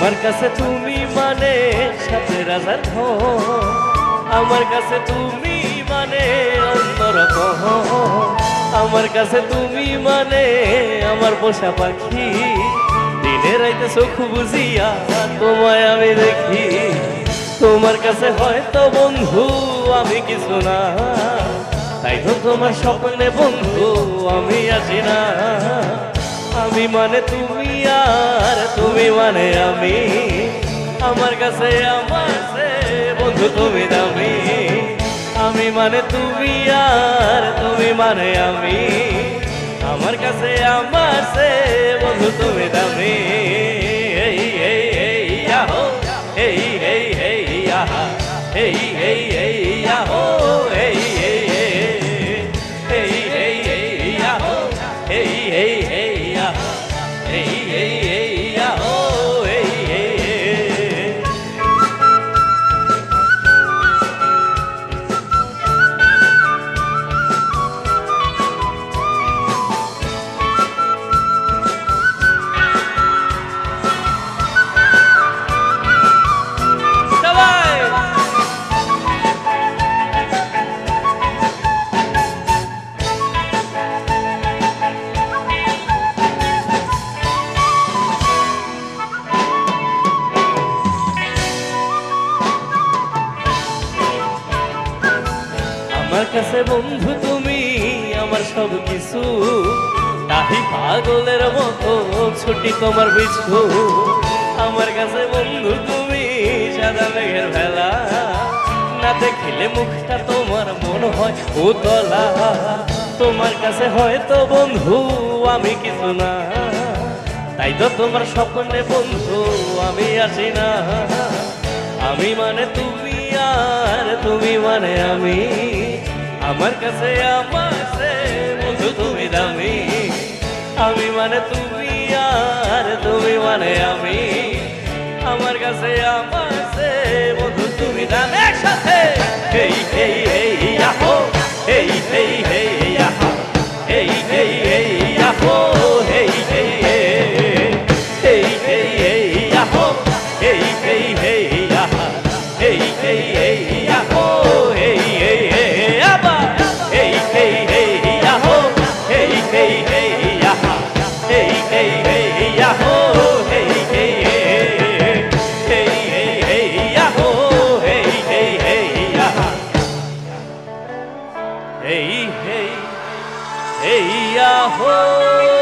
আমার কাছে তুমি মানে সাথে রাজার ধন আমার কাছে তুমি মানে অন্যরকম আমার কাছে তুমি মানে আমার পোষা পাখি। দিনে রাইতে চোখ বুঝিয়া তোমায় আমি দেখি। তোমার কাছে হয়তো বন্ধু আমি কিছু না। তাই তো তোমার স্বপ্নে বন্ধু আমি আছি না। আমি মানে তুমি আর তুমি মানে আমি। আমার কাছে, আমার বন্ধু তুমি দামি। আমি মানে তুমি আর তুমি মানে আমি। আমার কাছে, আমার সে বন্ধু তুমি দামি। আমার কাছে বন্ধু তুমি, আমার সব কিছু। তাহি পাগলের মতো ছুটি তোমার পিছু। আমার কাছে বন্ধু তুমি, সাদা মেঘের ভেলা। না দেখিলে মুখটা তোমার মন হয় উতলা। তোমার কাছে হয়তো বন্ধু আমি কিছু না। তাই তো তোমার স্বপ্নে বন্ধু আমি আসি না। আমি মানে তুমি আর তুমি মানে আমি আমার কাছে আমার বন্ধু তুমি দামি আমি মানে তুমি আর তুমি মানে আমি আমার কাছে আমার বন্ধু তুমি দামি একসাথে এই এই এই আহো এই এই এই আহো এই এই এই আহো এই এই এই এই এই আহো এই এই এই এই এই এই